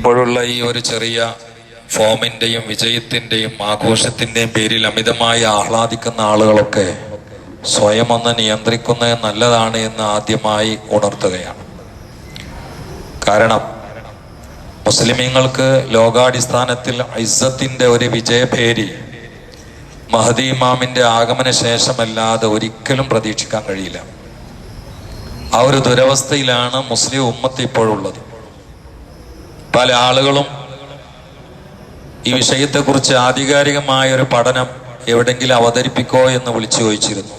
ഇപ്പോഴുള്ള ഈ ഒരു ചെറിയ ഫോമിന്റെയും വിജയത്തിന്റെയും ആഘോഷത്തിന്റെയും പേരിൽ അമിതമായി ആഹ്ലാദിക്കുന്ന ആളുകളൊക്കെ സ്വയം ഒന്ന് നിയന്ത്രിക്കുന്നത് നല്ലതാണ് എന്ന് ആദ്യമായി ഉണർത്തുകയാണ്. കാരണം മുസ്ലിമീങ്ങൾക്ക് ലോകാടിസ്ഥാനത്തിൽ ഇസ്സത്തിന്റെ ഒരു വിജയഭേരി മഹദി ഇമാമിന്റെ ആഗമന ശേഷമല്ലാതെ ഒരിക്കലും പ്രതീക്ഷിക്കാൻ കഴിയില്ല. ആ ഒരു ദുരവസ്ഥയിലാണ് മുസ്ലിം ഉമ്മത്ത് ഇപ്പോഴുള്ളത്. പല ആളുകളും ഈ വിഷയത്തെക്കുറിച്ച് ആധികാരികമായ ഒരു പഠനം എവിടെങ്കിലും അവതരിപ്പിക്കോ എന്ന് വിളിച്ചു ചോദിച്ചിരുന്നു.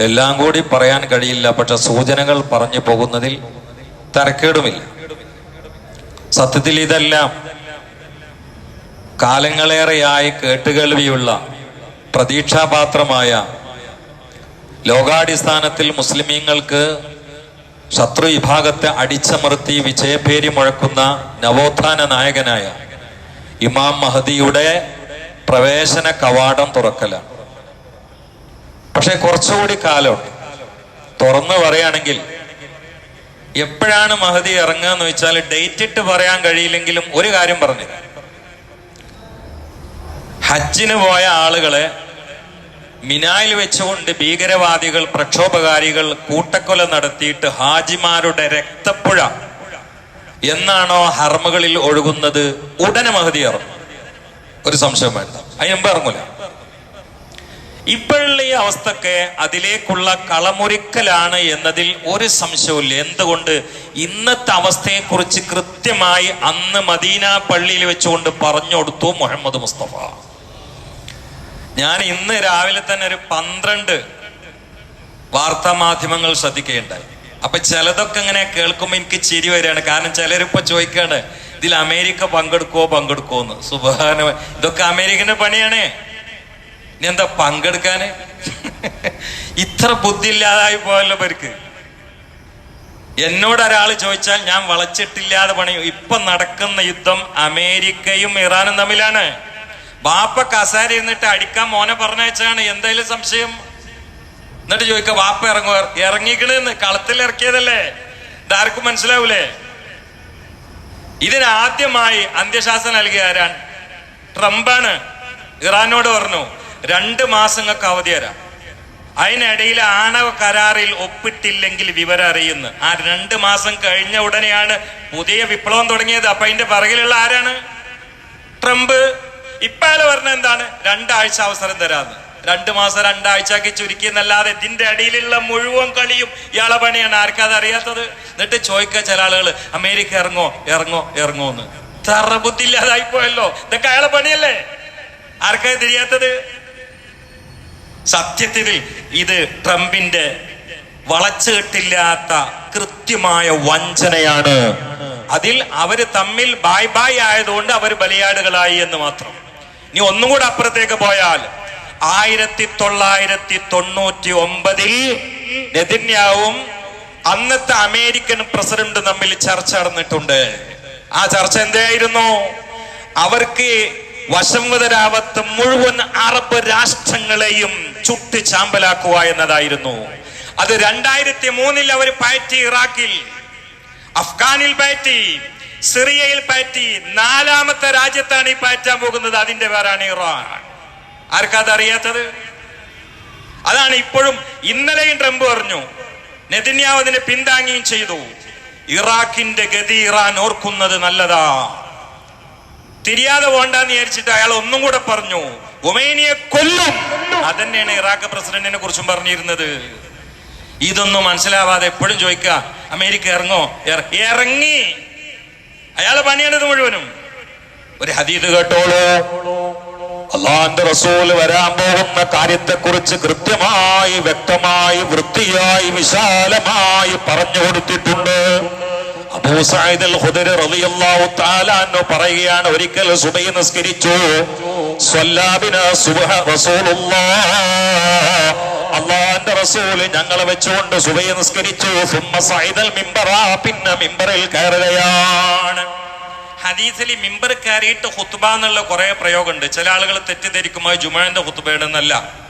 എല്ലാം കൂടി പറയാൻ കഴിയില്ല പക്ഷെ സൂചനകൾ പറഞ്ഞു പോകുന്നതിൽ തരക്കേടുമില്ല. സത്യത്തിൽ ഇതെല്ലാം കാലങ്ങളേറെയായി കേട്ടുകേൾവിയുള്ള പ്രതീക്ഷാപാത്രമായ ലോകാടിസ്ഥാനത്തിൽ മുസ്ലിമീങ്ങൾക്ക് ശത്രു വിഭാഗത്തെ അടിച്ചമർത്തി വിജയപേരി മുഴക്കുന്ന നവോത്ഥാന നായകനായ ഇമാം മഹദിയുടെ പ്രവേശന കവാടം തുറക്കലാണ്. പക്ഷെ കുറച്ചുകൂടി കാലമുണ്ട് തുറന്നു പറയുകയാണെങ്കിൽ എപ്പോഴാണ് മഹദി ഇറങ്ങുക എന്ന് വെച്ചാൽ ഡേറ്റ് ഇട്ട് പറയാൻ കഴിയില്ലെങ്കിലും ഒരു കാര്യം പറഞ്ഞു ഹജ്ജിന് പോയ ആളുകളെ മിനായിൽ വെച്ചുകൊണ്ട് ഭീകരവാദികൾ പ്രക്ഷോഭകാരികൾ കൂട്ടക്കൊല നടത്തിയിട്ട് ഹാജിമാരുടെ രക്തപ്പുഴ എന്നാണോ ഹർമ്മകളിൽ ഒഴുകുന്നത്? ഉടനെ മഹതി ഇറങ്ങും ഒരു സംശയം വേണ്ട. അതിനുമ്പ് ഇറങ്ങൂല. ഇപ്പോഴുള്ള ഈ അവസ്ഥക്ക് അതിലേക്കുള്ള കളമൊരുക്കലാണ് എന്നതിൽ ഒരു സംശയവുമില്ല. എന്തുകൊണ്ട്? ഇന്നത്തെ അവസ്ഥയെക്കുറിച്ച് കൃത്യമായി അന്ന് മദീന പള്ളിയിൽ വെച്ചുകൊണ്ട് പറഞ്ഞു കൊടുത്തു മുഹമ്മദ് മുസ്തഫ. ഞാൻ ഇന്ന് രാവിലെ തന്നെ ഒരു പന്ത്രണ്ട് വാർത്താ മാധ്യമങ്ങൾ ശ്രദ്ധിക്കുകയുണ്ടായി. അപ്പൊ ചിലതൊക്കെ ഇങ്ങനെ കേൾക്കുമ്പോൾ എനിക്ക് ചിരി വരികയാണ്. കാരണം ചിലരിപ്പോ ചോദിക്കാണ് ഇതിൽ അമേരിക്ക പങ്കെടുക്കുവോ പങ്കെടുക്കുവോ എന്ന്? സുബാന ഇതൊക്കെ അമേരിക്കന്റെ പണിയാണേ. ഇനി എന്താ പങ്കെടുക്കാന് ഇത്ര ബുദ്ധി ഇല്ലാതായി പോയല്ലോ പേർക്ക് എന്നോട് ഒരാൾ ചോദിച്ചാൽ ഞാൻ വളച്ചിട്ടില്ലാതെ പണിയും. ഇപ്പൊ നടക്കുന്ന യുദ്ധം അമേരിക്കയും ഇറാനും തമ്മിലാണ്. ബാപ്പ കസാര ഇരുന്നിട്ട് അടിക്കാൻ മോനെ പറഞ്ഞയച്ചാണ് എന്തായാലും സംശയം? എന്നിട്ട് ചോദിക്ക വാപ്പ ഇറങ്ങുക ഇറങ്ങിക്കണെന്ന് കളത്തിൽ ഇറക്കിയതല്ലേ? ഇതാർക്കും മനസ്സിലാവൂലേ? ഇതിനാദ്യമായി അന്ത്യശാസനം നൽകിയ ആരാണ്? ട്രംപാണ്. ഇറാനോട് പറഞ്ഞു രണ്ട് മാസങ്ങൾക്ക് അവധി തരാം. അതിനിടയിൽ ആണവ കരാറിൽ ഒപ്പിട്ടില്ലെങ്കിൽ വിവരം അറിയുന്നു. ആ രണ്ട് മാസം കഴിഞ്ഞ ഉടനെയാണ് പുതിയ വിപ്ലവം തുടങ്ങിയത്. അപ്പൊ അതിന്റെ പിറകിലുള്ള ആരാണ്? ട്രംപ്. ഇപ്പാൽ പറഞ്ഞ എന്താണ്? രണ്ടാഴ്ച അവസരം തരാന്ന്. രണ്ടു മാസം രണ്ടാഴ്ചക്ക് ചുരുക്കി എന്നല്ലാതെ ഇതിന്റെ അടിയിലുള്ള മുഴുവൻ കളിയും ഇയാളെ പണിയാണ്. ആർക്കത് അറിയാത്തത്? എന്നിട്ട് ചോദിക്കുക ചില ആളുകൾ അമേരിക്ക ഇറങ്ങോ ഇറങ്ങോ ഇറങ്ങോ എന്ന് തറ പോയല്ലോ. ഇതൊക്കെ അയാളെ പണിയല്ലേ? ആർക്കാ തിരിയാത്തത് സത്യത്തിൽ ഇത് ട്രംപിന്റെ വളച്ചുകെട്ടില്ലാത്ത കൃത്യമായ വഞ്ചനയാണ്. അതിൽ അവർ തമ്മിൽ ബായ് ബായ് ആയതുകൊണ്ട് അവർ ബലിയാടുകളായി എന്ന് മാത്രം. ഇനി ഒന്നും കൂടെ അപ്പുറത്തേക്ക് പോയാൽ ആയിരത്തി തൊള്ളായിരത്തി തൊണ്ണൂറ്റി ഒമ്പതിൽ നെതിന്യാവും അന്നത്തെ അമേരിക്കൻ പ്രസിഡന്റ് തമ്മിൽ ചർച്ച നടന്നിട്ടുണ്ട്. ആ ചർച്ച എന്തായിരുന്നു? അവർക്ക് വശംവതരാവത്ത് മുഴുവൻ അറബ് രാഷ്ട്രങ്ങളെയും ചുട്ട് ചാമ്പലാക്കുക എന്നതായിരുന്നു. അത് രണ്ടായിരത്തി മൂന്നിൽ അവർ പയറ്റി ഇറാഖിൽ അഫ്ഗാനിൽ പയറ്റി സിറിയയിൽ പയറ്റി നാലാമത്തെ രാജ്യത്താണ് ഈ പയറ്റാൻ പോകുന്നത്. അതിന്റെ പേരാണ് ഇറാൻ. ആർക്കത് അറിയാത്തത്? അതാണ് ഇപ്പോഴും ഇന്നലെയും ട്രംപ് പറഞ്ഞു നെതിന്യാവ് അതിനെ പിന്താങ്ങുകയും ചെയ്തു. ഇറാഖിന്റെ ഗതി ഇറാൻ ഓർക്കുന്നത് നല്ലതാ. തിരിയാതെ പോണ്ടെന്ന് വിചാരിച്ചിട്ട് അയാൾ ഒന്നും കൂടെ പറഞ്ഞു ഒമേനിയെ കൊല്ലും. അതന്നെയാണ് ഇറാഖ് പ്രസിഡന്റിനെ കുറിച്ചും പറഞ്ഞിരുന്നത്. ഇതൊന്നും മനസ്സിലാവാതെ എപ്പോഴും ചോദിക്കുക അമേരിക്ക ഇറങ്ങോ? ഇറങ്ങി. അയാളെ പണിയാണിത് മുഴുവനും. ഒരു ഹദീത് കേട്ടോളൂ. അള്ളാന്റെ റസൂൽ വരാൻ പോകുന്ന കാര്യത്തെക്കുറിച്ച് കൃത്യമായി വ്യക്തമായി വൃത്തിയായി വിശാലമായി പറഞ്ഞു കൊടുത്തിട്ടുണ്ട്. പറയുകയാണ് ഒരിക്കൽ സുബൈ നിസ്കരിച്ചു. അള്ളാന്റെ റസൂൽ ഞങ്ങളെ വെച്ചുകൊണ്ട് സുബൈ നിസ്കരിച്ചു. സുമ്മ മിമ്പറാ. പിന്നെ മിമ്പറിൽ കയറുകയാണ്. ഹദീസിൽ മിമ്പർ കയറിയിട്ട് ഹുത്തുബ എന്നുള്ള കുറെ പ്രയോഗമുണ്ട്. ചില ആളുകൾ തെറ്റിദ്ധരിക്കുമായി ജുമാന്റെ ഹുത്തുബയുടെന്നല്ല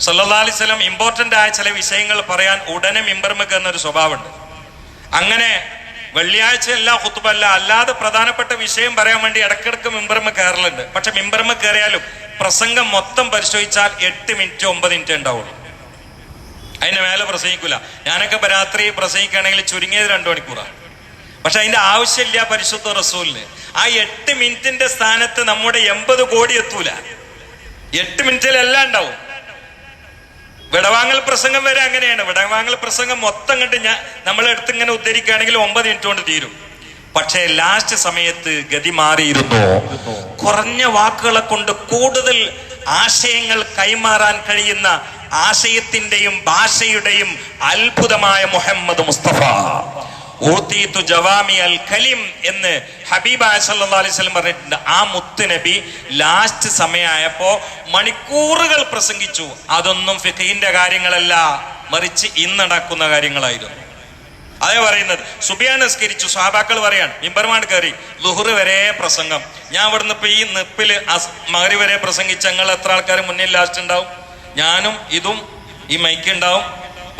സല്ലല്ലാഹു അലൈഹി വസല്ലം ഇമ്പോർട്ടന്റ് ആയ ചില വിഷയങ്ങൾ പറയാൻ ഉടനെ മിമ്പർമ കയറുന്ന ഒരു സ്വഭാവമുണ്ട്. അങ്ങനെ വെള്ളിയാഴ്ച എല്ലാ ഹുത്തുബല്ല അല്ലാതെ പ്രധാനപ്പെട്ട വിഷയം പറയാൻ വേണ്ടി ഇടക്കിടക്ക് മിമ്പർമ കയറലുണ്ട്. പക്ഷെ മിമ്പർമ കയറിയാലും പ്രസംഗം മൊത്തം പരിശോധിച്ചാൽ എട്ട് മിനിറ്റ് ഒമ്പത് മിനിറ്റ് ഉണ്ടാവുള്ളൂ. അതിന്റെ മേലെ പ്രസംഗിക്കൂല. ഞാനൊക്കെ രാത്രി പ്രസംഗിക്കുകയാണെങ്കിൽ ചുരുങ്ങിയത് രണ്ടു മണിക്കൂറാണ് പക്ഷെ അതിന്റെ ആവശ്യമില്ല പരിശുദ്ധ റസൂലിന്. ആ എട്ട് മിനിറ്റിന്റെ സ്ഥാനത്ത് നമ്മുടെ എൺപത് കോടി എത്തൂല. എട്ട് മിനിറ്റിലെല്ലാം ഉണ്ടാവും. വിടവാങ്ങൽ പ്രസംഗം വരെ അങ്ങനെയാണ്. വിടവാങ്ങൽ പ്രസംഗം മൊത്തം കണ്ട് ഞാൻ നമ്മളെടുത്ത് ഇങ്ങനെ ഉദ്ധരിക്കുകയാണെങ്കിൽ ഒമ്പത് മിനിറ്റ് കൊണ്ട് തീരും. പക്ഷേ ലാസ്റ്റ് സമയത്ത് ഗതി മാറിയിരുന്നു? കുറഞ്ഞ വാക്കുകളെ കൊണ്ട് കൂടുതൽ ആശയങ്ങൾ കൈമാറാൻ കഴിയുന്ന ആശയത്തിന്റെയും ഭാഷയുടെയും അത്ഭുതമായ മുഹമ്മദ് മുസ്തഫ. ഊത്തീത്തു ജവാമി അൽ കലിം എന്ന് ഹബീബ് പറഞ്ഞിട്ടുണ്ട്. ആ മുത്ത് നബി ലാസ്റ്റ് സമയമായപ്പോ മണിക്കൂറുകൾ പ്രസംഗിച്ചു. അതൊന്നും ഫിഖിന്റെ കാര്യങ്ങളല്ല. മറിച്ച് ഇന്ന് നടക്കുന്ന കാര്യങ്ങളായിരുന്നു. അതേ പറയുന്നത്. സുബിയാൻ നിസ്കരിച്ചു. സ്വഹാബാക്കൾ പറയാണ് മിമ്പർമാൻ കയറി ലുഹുറ് വരെ പ്രസംഗം. ഞാൻ ഇവിടുന്ന് ഇപ്പൊ ഈ നിപ്പിൽ മകരി വരെ പ്രസംഗിച്ച ഞങ്ങൾ എത്ര ആൾക്കാർ മുന്നിൽ ലാസ്റ്റ് ഉണ്ടാവും? ഞാനും ഇതും ഈ മൈക്ക് ഉണ്ടാവും.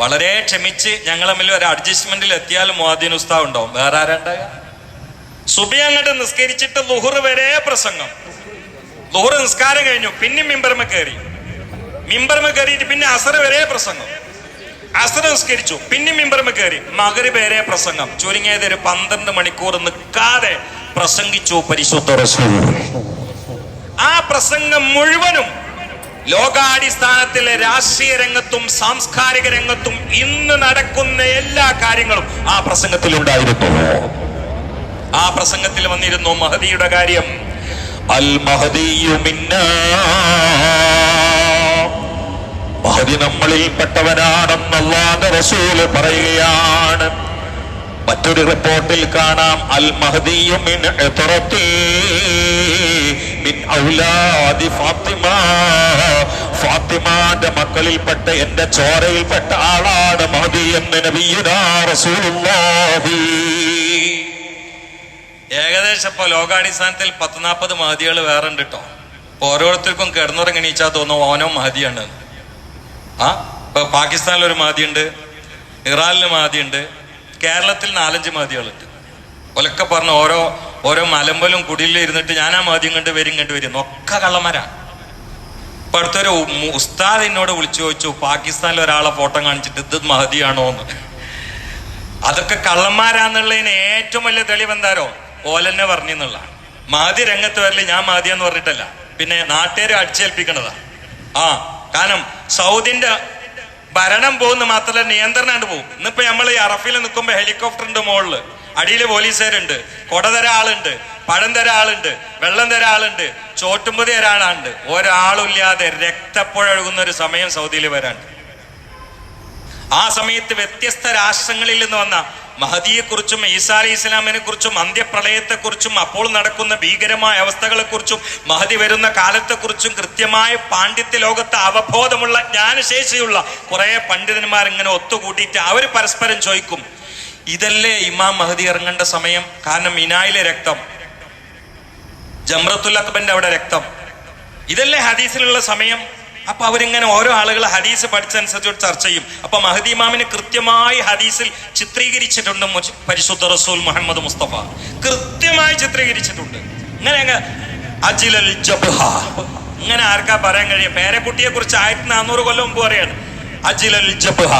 വളരെ ക്ഷമിച്ച് ഞങ്ങൾ തമ്മിൽ ഒരു അഡ്ജസ്റ്റ്മെന്റിൽ എത്തിയാൽ മുഹാദീൻ ഉസ്താവ് ഉണ്ടാവും. വേറെ ആരാണ്ടായ സുബി അങ്ങോട്ട് നിസ്കരിച്ചിട്ട് ലുഹുറ് വരെ പ്രസംഗം. ലുഹുറ് നിസ്കാരം കഴിഞ്ഞു. പിന്നെ മിമ്പർമ കയറി മിമ്പർമ കയറിയിട്ട് പിന്നെ അസർ വരെ പ്രസംഗം. അസർ നിസ്കരിച്ചു. പിന്നെ മിമ്പർമ കയറി മകരി വരെ പ്രസംഗം. ചുരുങ്ങിയത് ഒരു പന്ത്രണ്ട് മണിക്കൂർ നിൽക്കാതെ പ്രസംഗിച്ചു പരിശുദ്ധ ആ പ്രസംഗം മുഴുവനും ലോകാടിസ്ഥാനത്തിലെ രാഷ്ട്രീയ രംഗത്തും സാംസ്കാരിക രംഗത്തും ഇന്ന് നടക്കുന്ന എല്ലാ കാര്യങ്ങളും ആ പ്രസംഗത്തിൽ ഉണ്ടായിരുന്നു. ആ പ്രസംഗത്തിൽ വന്നിരുന്നു മഹദിയുടെ കാര്യം. അൽ മഹദി നമ്മളിൽ പെട്ടവനാണെന്നല്ലാതെ റസൂൽ പറയുകയാണ്. മറ്റൊരു റിപ്പോർട്ടിൽ കാണാം. അൽ മഹദിയു ഫാത്തിമ. ഫാത്തിമാന്റെ മക്കളിൽപ്പെട്ട എന്റെ ചോരയിൽപ്പെട്ട ആളാണ് മഹദി എന്ന റസൂലുള്ളാഹി. ഏകദേശം ഇപ്പൊ ലോകാടിസ്ഥാനത്തിൽ പത്ത് നാൽപ്പത് മഹദികൾ വേറെ ഉണ്ട് കേട്ടോ ഓരോരുത്തർക്കും കിടന്നുറങ്ങണീച്ചാ തോന്നും ഓനോ മഹദിയാണ്. ആ ഇപ്പൊ പാകിസ്ഥാനിൽ ഒരു മഹദിയുണ്ട് ഇറാനിൽ മഹദിയുണ്ട് കേരളത്തിൽ നാലഞ്ച് മഹദികളുണ്ട്. ഒലക്കെ പറഞ്ഞ ഓരോ ഓരോ മലമ്പലും കുടിലും ഇരുന്നിട്ട് ഞാൻ ആ മഹദ്യം കണ്ട് വരും കണ്ട് വരും. ഒക്കെ കള്ളന്മാരാണ് ഇപ്പൊ അടുത്തൊരു ഉസ്താദ് എന്നോട് വിളിച്ചു ചോദിച്ചു പാകിസ്ഥാനിൽ ഒരാളെ ഫോട്ടോ കാണിച്ചിട്ട് ഇത് മഹതിയാണോ എന്ന്? അതൊക്കെ കള്ളന്മാരാന്നുള്ളതിന് ഏറ്റവും വലിയ തെളിവ് എന്താരോ? ഓലെന്നെ പറഞ്ഞെന്നുള്ളതാണ് മാതി രംഗത്ത് വരൽ ഞാൻ മാതിയെന്ന് പറഞ്ഞിട്ടല്ല. പിന്നെ നാട്ടുകാരെ അടിച്ചേൽപ്പിക്കണതാ. ആ കാരണം സൗദിന്റെ ഭരണം പോകുന്ന മാത്രമല്ല നിയന്ത്രണം പോകും. ഇന്നിപ്പോ നമ്മൾ ഈ അറഫിൽ നിൽക്കുമ്പോ ഹെലികോപ്റ്ററിന്റെ മുകളിൽ അടിയിൽ പോലീസുകാരുണ്ട്. കൊട തര ആളുണ്ട്. പഴം തര ആളുണ്ട്. വെള്ളം തര ആളുണ്ട്. ചോട്ടുമ്പതി തരാനാളുണ്ട് ഒരാളില്ലാതെ രക്തപ്പുഴ ഒഴുകുന്ന ഒരു സമയം സൗദിയിൽ വരാണ്ട് ആ സമയത്ത് വ്യത്യസ്ത രാഷ്ട്രങ്ങളിൽ നിന്ന് വന്ന മഹദിയെക്കുറിച്ചും ഈസാ അലി ഇസ്ലാമിനെ കുറിച്ചും അന്ത്യപ്രളയത്തെക്കുറിച്ചും അപ്പോൾ നടക്കുന്ന ഭീകരമായ അവസ്ഥകളെക്കുറിച്ചും മഹദി വരുന്ന കാലത്തെക്കുറിച്ചും കൃത്യമായ പാണ്ഡിത്യ ലോകത്ത് അവബോധമുള്ള ജ്ഞാനശേഷിയുള്ള കുറേ പണ്ഡിതന്മാർ ഇങ്ങനെ ഒത്തുകൂട്ടിയിട്ട് അവർ പരസ്പരം ചോദിക്കും ഇതല്ലേ ഇമാം മഹദി ഇറങ്ങേണ്ട സമയം? കാരണം മിനായിലെ രക്തം. ജംറത്തുൽ അക്ബന്റെ അവിടെ രക്തം. ഇതല്ലേ ഹദീസിലുള്ള സമയം? അപ്പൊ അവരിങ്ങനെ ഓരോ ആളുകൾ ഹദീസ് പഠിച്ചനുസരിച്ച് ചർച്ച ചെയ്യും അപ്പൊ മഹദി ഇമാമിനെ കൃത്യമായി ഹദീസിൽ ചിത്രീകരിച്ചിട്ടുണ്ട് പരിശുദ്ധ റസൂൽ മുഹമ്മദ് മുസ്തഫ. കൃത്യമായി ചിത്രീകരിച്ചിട്ടുണ്ട്. ഇങ്ങനെ അജിലൽ ജബ്ഹ. ഇങ്ങനെ ആർക്കാ പറയാൻ കഴിയും പേരക്കുട്ടിയെ കുറിച്ച് ആയിരത്തി നാനൂറ് കൊല്ലം മുമ്പ് പറയാണ്. അജിലൽ ജബ്ഹ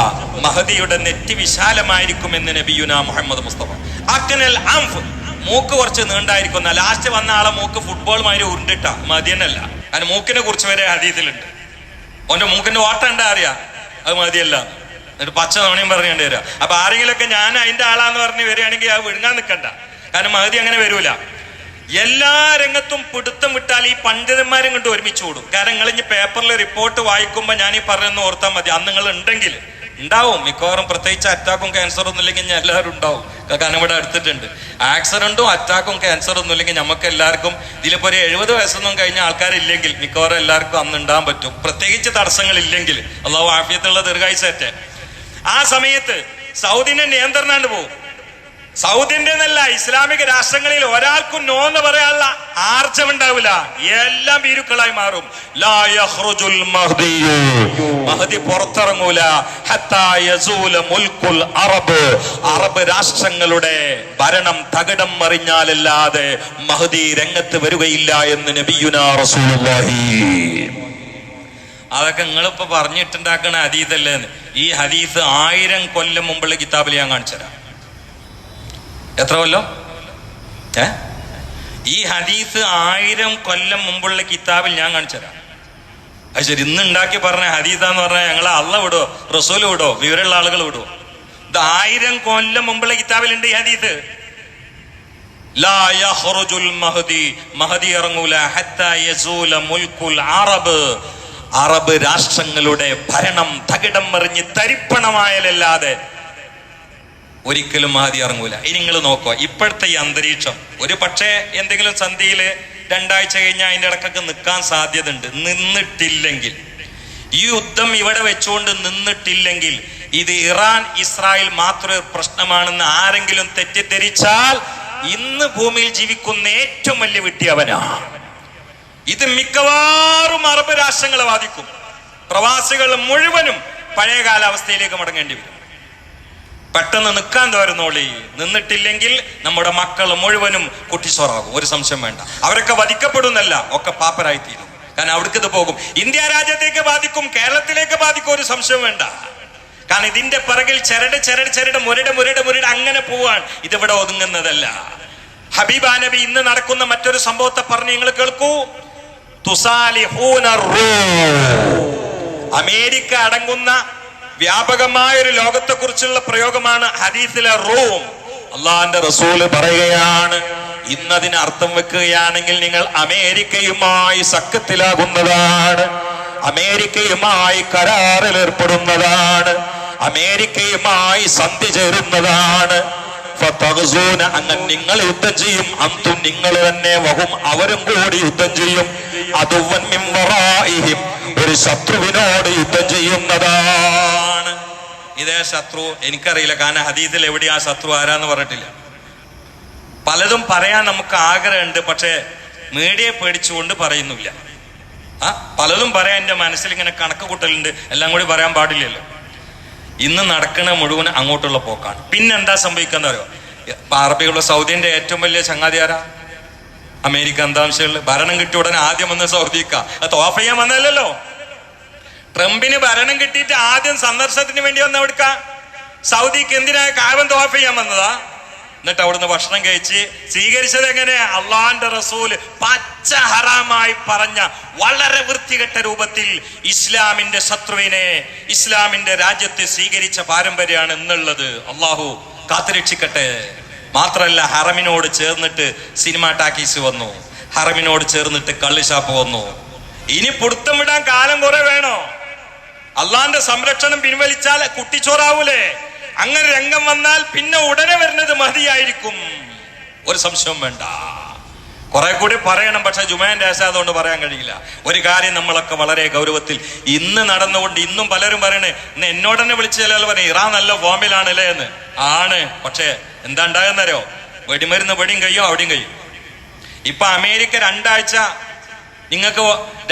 മഹദിയുടെ നെറ്റി വിശാലമായിരിക്കും എന്ന് നബിയുന മുഹമ്മദ് മുസ്തഫ. അക്കനൽ അംഫ് മൂക്ക് കുറച്ച് നീണ്ടായിരിക്കുന്ന ലാസ്റ്റ് വന്ന ആളെ മൂക്ക് ഫുട്ബോൾ മാതിരി ഉരുണ്ടിട്ട. മതിയനല്ല അതിന് മൂക്കിനെ കുറിച്ച് വരെ ഹദീസിലുണ്ട്. ഓന്റെ മൂക്കിന്റെ ഓട്ടം ഉണ്ടാ അറിയാ? അത് മതിയല്ല. എന്നിട്ട് പച്ച തവണയും പറഞ്ഞുകൊണ്ട് വരിക അപ്പൊ ആരെങ്കിലൊക്കെ ഞാൻ അതിന്റെ ആളാന്ന് പറഞ്ഞ് വരികയാണെങ്കിൽ ആ വിഴുങ്ങാൻ നിൽക്കണ്ട കാരണം മഹതി അങ്ങനെ വരൂല. എല്ലാ രംഗത്തും പിടുത്തം വിട്ടാൽ ഈ പണ്ഡിതന്മാരും കൊണ്ട് ഒരുമിച്ച് കൂടും. കാരണം നിങ്ങൾ ഇനി പേപ്പറിൽ റിപ്പോർട്ട് വായിക്കുമ്പോൾ ഞാൻ ഈ പറഞ്ഞെന്ന് ഓർത്താൽ മതി. അന്ന് നിങ്ങൾ ഉണ്ടെങ്കിൽ ഉണ്ടാവും. മിക്കവാറും പ്രത്യേകിച്ച് അറ്റാക്കും ക്യാൻസറും ഒന്നും ഇല്ലെങ്കിൽ എല്ലാവരും ഉണ്ടാവും. കാരണം ഇവിടെ എടുത്തിട്ടുണ്ട് ആക്സിഡന്റും അറ്റാക്കും ക്യാൻസറും ഒന്നും ഇല്ലെങ്കിൽ നമുക്ക് എല്ലാവർക്കും ഇതിലിപ്പോ ഒരു എഴുപത് വയസ്സൊന്നും കഴിഞ്ഞ ആൾക്കാരില്ലെങ്കിൽ മിക്കവാറും എല്ലാവർക്കും അന്ന് ഉണ്ടാകാൻ പറ്റും. പ്രത്യേകിച്ച് തടസ്സങ്ങൾ ഇല്ലെങ്കിൽ അള്ളാഹു ആഫിയത്തുള്ള ദീർഘായുസേറ്റെ ആ സമയത്ത് സൗദിനെ നിയന്ത്രണാണ്ട് പോകും സൗദിന്റെ എന്നല്ല ഇസ്ലാമിക രാഷ്ട്രങ്ങളിൽ ഒരാൾക്കും നോ എന്ന് പറയാനുള്ള ആർജം ഉണ്ടാവില്ല. എല്ലാം ഭീരുക്കളായി മാറും. മഹദി പുറത്തിറങ്ങൂല. അറബ്. അറബ് രാഷ്ട്രങ്ങളുടെ ഭരണം തകിടം മറിഞ്ഞാലല്ലാതെ മഹദി രംഗത്ത് വരികയില്ല എന്ന് നബിയുനാ റസൂലുള്ളാഹി. അതൊക്കെ നിങ്ങളിപ്പോ പറഞ്ഞിട്ടുണ്ടാക്കണ ഹദീസ് അല്ലേ ഈ ഹദീസ് ആയിരം കൊല്ലം മുമ്പുള്ള കിതാബിൽ ഞാൻ കാണിച്ചുതരാം. എത്ര കൊല്ലം? ഏ? ഈ ഹദീസ് ആയിരം കൊല്ലം മുമ്പുള്ള കിതാബിൽ ഞാൻ കാണിച്ചുതരാം. അത് ശരി ഇന്ന് ഉണ്ടാക്കി പറഞ്ഞ ഹദീസാന്ന് പറഞ്ഞാൽ ഞങ്ങളെ അള്ള വിടോ റസൂൽ വിടോ വിവരമുള്ള ആളുകൾ വിടോ ഇത് ആയിരം കൊല്ലം മുമ്പുള്ള കിതാബിലുണ്ട് ഈ ഹദീസ്. മഹദി ഇറങ്ങൂല. അറബ്. അറബ് രാഷ്ട്രങ്ങളുടെ ഭരണം തകിടം മറിഞ്ഞ് തരിപ്പണമായാലല്ലാതെ ഒരിക്കലും മഹദി ഇറങ്ങൂല. ഇനി നിങ്ങൾ നോക്കുക ഇപ്പോഴത്തെ ഈ അന്തരീക്ഷം ഒരു പക്ഷേ എന്തെങ്കിലും സന്ധിയിൽ രണ്ടാഴ്ച കഴിഞ്ഞാൽ അതിന്റെ ഇടക്കൊക്കെ നിൽക്കാൻ സാധ്യത ഉണ്ട് നിന്നിട്ടില്ലെങ്കിൽ ഈ യുദ്ധം ഇവിടെ വെച്ചുകൊണ്ട് നിന്നിട്ടില്ലെങ്കിൽ ഇത് ഇറാൻ ഇസ്രായേൽ മാത്രം പ്രശ്നമാണെന്ന് ആരെങ്കിലും തെറ്റിദ്ധരിച്ചാൽ ഇന്ന് ഭൂമിയിൽ ജീവിക്കുന്ന ഏറ്റവും വലിയ വിട്ടിയവനാ ഇത് മിക്കവാറും അറബ് രാഷ്ട്രങ്ങളെ ബാധിക്കും. പ്രവാസികൾ മുഴുവനും പഴയ കാലാവസ്ഥയിലേക്ക് മടങ്ങേണ്ടി വരും. പെട്ടെന്ന് നിൽക്കാൻ തോരുന്നോളി നിന്നിട്ടില്ലെങ്കിൽ നമ്മുടെ മക്കൾ മുഴുവനും കുട്ടിച്ചോറാകും ഒരു സംശയം വേണ്ട. അവരൊക്കെ വധിക്കപ്പെടുന്നല്ല ഒക്കെ പാപ്പരായി തീരും കാരണം അവിടേക്ക് ഇത് പോകും. ഇന്ത്യ രാജ്യത്തേക്ക് ബാധിക്കും കേരളത്തിലേക്ക് ബാധിക്കും ഒരു സംശയം വേണ്ട. കാരണം ഇതിന്റെ പിറകിൽ ചരട് ചരട് ചരട് മുരട് മുരട് മുരട് അങ്ങനെ പോവാൻ ഇതിവിടെ ഒതുങ്ങുന്നതല്ല. ഹബീബാ നബി ഇന്ന് നടക്കുന്ന മറ്റൊരു സംഭവത്തെ പറഞ്ഞ് നിങ്ങൾ കേൾക്കൂ. തുസാലിഹൂന. അമേരിക്ക അടങ്ങുന്ന വ്യാപകമായ ഒരു ലോകത്തെ കുറിച്ചുള്ള പ്രയോഗമാണ് ഹദീസിലെ റൂം. അള്ളാന്റെ റസൂൽ പറയുകയാണ് ഇന്നതിന് അർത്ഥം വെക്കുകയാണെങ്കിൽ നിങ്ങൾ അമേരിക്കയുമായി സഖ്യത്തിലാകുന്നതാണ്. അമേരിക്കയുമായി കരാറിൽ ഏർപ്പെടുന്നതാണ് അമേരിക്കയുമായി സന്ധി ചേരുന്നതാണ്. അങ്ങനെ നിങ്ങൾ യുദ്ധം ചെയ്യും. അന്തും നിങ്ങൾ തന്നെ വഹും. അവരും കൂടി യുദ്ധം ചെയ്യും. അതുവൻ ഒരു ശത്രുവിനോട് യുദ്ധം ചെയ്യുന്നതാണ്. ഇതേ ശത്രു എനിക്കറിയില്ല കാരണം ഹദീസിൽ ആ ശത്രു ആരാന്ന് പറഞ്ഞിട്ടില്ല. പലതും പറയാൻ നമുക്ക് ആഗ്രഹമുണ്ട് പക്ഷേ മീഡിയയെ പേടിച്ചുകൊണ്ട് പറയുന്നില്ല. ആ പലതും പറയാൻ എന്റെ മനസ്സിൽ ഇങ്ങനെ കണക്ക് കൂട്ടലുണ്ട് എല്ലാം കൂടി പറയാൻ പാടില്ലല്ലോ. ഇന്ന് നടക്കണ മുഴുവൻ അങ്ങോട്ടുള്ള പോക്കാണ്. പിന്നെന്താ സംഭവിക്കാന്ന് അറിയോ? അറബികളുടെ സൗദിന്റെ ഏറ്റവും വലിയ ചങ്ങാതി ആരാ അമേരിക്ക അന്താംശകളിൽ ഭരണം കിട്ടിയ ഉടനെ ആദ്യം വന്ന് സൗദിക്ക. അത് ഓഫ് ചെയ്യാൻ വന്നല്ലോ ട്രംപിന് ഭരണം കിട്ടിയിട്ട് ആദ്യം സന്ദർശനത്തിന് വേണ്ടി വന്ന എവിടുക്ക? സൗദിക്ക് എന്തിനാ കാവൻ തോഫ് ചെയ്യാൻ വന്നതാ? എന്നിട്ട് അവിടുന്ന് ഭക്ഷണം കഴിച്ച് സ്വീകരിച്ചത് എങ്ങനെ? അള്ളാന്റെ റസൂൽ പച്ച ഹറാമായി പറഞ്ഞ വളരെ വൃത്തികെട്ട രൂപത്തിൽ ഇസ്ലാമിന്റെ ശത്രുവിനെ ഇസ്ലാമിന്റെ രാജ്യത്തെ സ്വീകരിച്ച പാരമ്പര്യമാണ് എന്നുള്ളത്. അള്ളാഹു കാത്തുരക്ഷിക്കട്ടെ. മാത്രല്ല ഹറമിനോട് ചേർന്നിട്ട് സിനിമ ടാക്കീസ് വന്നു. ഹറമിനോട് ചേർന്നിട്ട് കള്ളിഷാപ്പ് വന്നു. ഇനി പുടുത്തം വിടാൻ കാലം കുറെ വേണോ? അള്ളാന്റെ സംരക്ഷണം പിൻവലിച്ചാൽ കുട്ടിച്ചോറാവൂലേ? അങ്ങനെ രംഗം വന്നാൽ പിന്നെ ഉടനെ വരുന്നത് മതിയായിരിക്കും. ഒരു സംശയം വേണ്ട. കുറെ കൂടി പറയണം പക്ഷെ ജുമാന്റെ ആശാദോണ്ട് പറയാൻ കഴിയില്ല. ഒരു കാര്യം നമ്മളൊക്കെ വളരെ ഗൗരവത്തിൽ ഇന്ന് നടന്നുകൊണ്ട് ഇന്നും പലരും പറയണേ ഇന്ന് തന്നെ വിളിച്ച് ചില പറയും ഇറാൻ നല്ല ഫോമിലാണല്ലേ എന്ന്. ആണ് പക്ഷേ എന്താ ഉണ്ടായെന്നറിയോ വെടിമരുന്ന് വെടിയും കഴിയും അവിടെയും കഴിയും. ഇപ്പൊ അമേരിക്ക രണ്ടാഴ്ച നിങ്ങൾക്ക്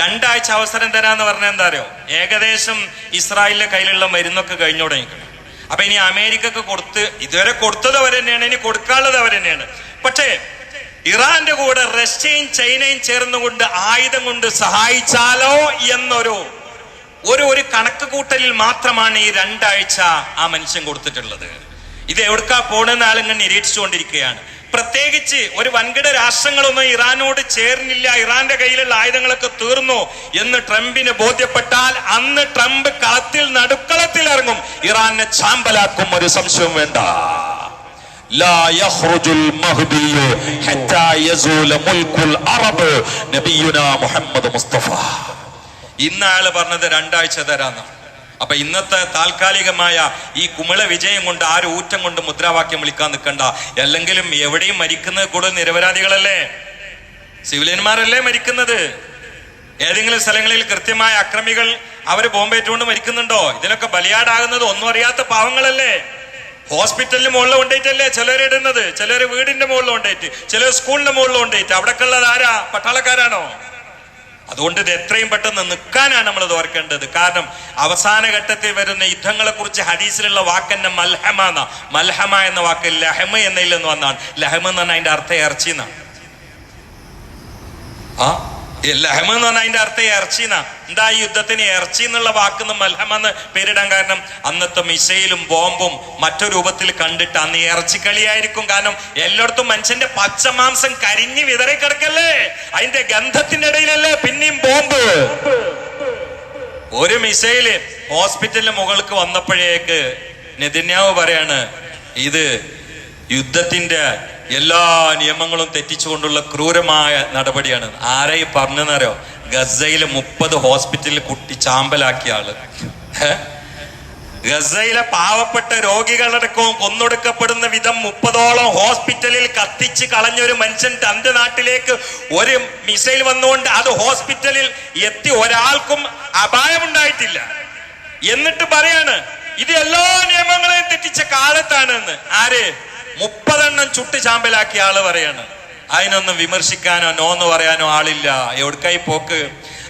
രണ്ടാഴ്ച അവസരം തരാന്ന് പറഞ്ഞാൽ എന്താ അറിയോ ഏകദേശം ഇസ്രായേലിന്റെ കയ്യിലുള്ള മരുന്നൊക്കെ കഴിഞ്ഞു തുടങ്ങിക്കണം. അപ്പൊ ഇനി അമേരിക്കക്ക് കൊടുത്ത് ഇതുവരെ കൊടുത്തത് അവർ തന്നെയാണ് ഇനി കൊടുക്കാനുള്ളത് അവർ തന്നെയാണ്. പക്ഷേ ഇറാന്റെ കൂടെ റഷ്യയും ചൈനയും ചേർന്നുകൊണ്ട് ആയുധം കൊണ്ട് സഹായിച്ചാലോ എന്നൊരു ഒരു ഒരു കണക്ക് കൂട്ടലിൽ മാത്രമാണ് ഈ രണ്ടാഴ്ച ആ മനുഷ്യൻ കൊടുത്തിട്ടുള്ളത്. ഇത് എവിടക്കാ പോണെന്ന് ആളുകൾ നിരീക്ഷിച്ചുകൊണ്ടിരിക്കുകയാണ്. പ്രത്യേകിച്ച് ഒരു വൻകിട രാഷ്ട്രങ്ങളൊന്നും ഇറാനോട് ചേർന്നില്ല ഇറാന്റെ കയ്യിലുള്ള ആയുധങ്ങളൊക്കെ തീർന്നു എന്ന് ട്രംപിന് ബോധ്യപ്പെട്ടാൽ അന്ന് ട്രംപ് കളത്തിൽ നടുക്കളത്തിൽ ഇറങ്ങും. ഇറാനെ ചാമ്പലാക്കും ഒരു സംശയവും വേണ്ട. ഇന്നാൾ പറഞ്ഞത് രണ്ടാഴ്ച തരാന്നാണ്. അപ്പൊ ഇന്നത്തെ താൽക്കാലികമായ ഈ കുമിള വിജയം കൊണ്ട് ആരും ഊറ്റം കൊണ്ട് മുദ്രാവാക്യം വിളിക്കാൻ നിൽക്കണ്ട. അല്ലെങ്കിലും എവിടെയും മരിക്കുന്നത് കൂടുതൽ നിരപരാധികളല്ലേ? സിവിലിയന്മാരല്ലേ മരിക്കുന്നത്? ഏതെങ്കിലും സ്ഥലങ്ങളിൽ കൃത്യമായ അക്രമികൾ അവർ ബോംബേറ്റുകൊണ്ട് മരിക്കുന്നുണ്ടോ? ഇതിനൊക്കെ ബലിയാടാകുന്നത് ഒന്നും അറിയാത്ത പാവങ്ങളല്ലേ? ഹോസ്പിറ്റലിന് മുകളിൽ കൊണ്ടേറ്റല്ലേ ചിലർ ഇടുന്നത്? ചിലർ വീടിന്റെ മുകളിൽ കൊണ്ടേറ്റ് ചിലർ സ്കൂളിന്റെ മുകളിൽ കൊണ്ടേറ്റ് അവിടെക്കുള്ളത് ആരാ? പട്ടാളക്കാരാണോ? അതുകൊണ്ട് ഇത് എത്രയും പെട്ടെന്ന് നിൽക്കാനാണ് നമ്മൾ ഇത് ഓർക്കേണ്ടത്. കാരണം അവസാന ഘട്ടത്തിൽ വരുന്ന യുദ്ധങ്ങളെ കുറിച്ച് ഹദീസിലുള്ള വാക്കെന്നെ മൽഹമ എന്ന. മൽഹമ എന്ന വാക്ക് ലഹമ എന്നതിൽ നിന്ന് വന്നാണ്. ലഹമ എന്ന് പറഞ്ഞാൽ അതിന്റെ അർത്ഥം ഇറച്ചി എന്നാണ്. ആ? ലഹമ എന്ന് പറഞ്ഞാൽ അതിന്റെ അർത്ഥം ഇറച്ചി എന്നാ. എന്താ ഈ യുദ്ധത്തിന് ഇറച്ചി എന്നുള്ള വാക്കുന്ന മൽഹമ എന്ന് പേരിടാൻ കാരണം അന്നത്തെ മിസൈലും ബോംബും മറ്റൊരു രൂപത്തിൽ കണ്ടിട്ട് അന്ന് ഇറച്ചിക്കളിയായിരിക്കും കാരണം എല്ലായിടത്തും മനുഷ്യന്റെ പച്ചമാംസം കരിഞ്ഞു വിതറി കിടക്കല്ലേ? അതിന്റെ ഗന്ധത്തിന്റെ ഇടയിലല്ലേ പിന്നെയും ബോംബ്. ഒരു മിസൈൽ ഹോസ്പിറ്റലിന് മുകൾക്ക് വന്നപ്പോഴേക്ക് നെതിന്യാവ് പറയാണ് ഇത് യുദ്ധത്തിന്റെ എല്ലാ നിയമങ്ങളും തെറ്റിച്ചുകൊണ്ടുള്ള ക്രൂരമായ നടപടിയാണ്. ആരായി പറഞ്ഞെന്നറിയോ? ഗസയിലെ മുപ്പത് ഹോസ്പിറ്റലിൽ കുട്ടി ചാമ്പലാക്കിയ ആൾ? ഗസയിലെ പാവപ്പെട്ട രോഗികളടക്കവും കൊന്നൊടുക്കപ്പെടുന്ന വിധം മുപ്പതോളം ഹോസ്പിറ്റലിൽ കത്തിച്ച് കളഞ്ഞ ഒരു മനുഷ്യൻ തന്റെ നാട്ടിലേക്ക് ഒരു മിസൈൽ വന്നുകൊണ്ട് അത് ഹോസ്പിറ്റലിൽ എത്തി ഒരാൾക്കും അപായമുണ്ടായിട്ടില്ല. എന്നിട്ട് പറയാണ് ഇത് എല്ലാ നിയമങ്ങളെയും തെറ്റിച്ച കാലത്താണെന്ന്. ആര്? മുപ്പതെണ്ണം ചുട്ട് ചാമ്പലാക്കിയ ആൾ പറയാണ്. അതിനൊന്നും വിമർശിക്കാനോ നോന്ന് പറയാനോ ആളില്ല. എവിടക്കായി പോക്ക്?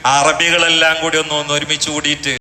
അറബികളെല്ലാം കൂടി ഒന്ന് ഒന്ന് ഒരുമിച്ച് കൂടിയിട്ട്.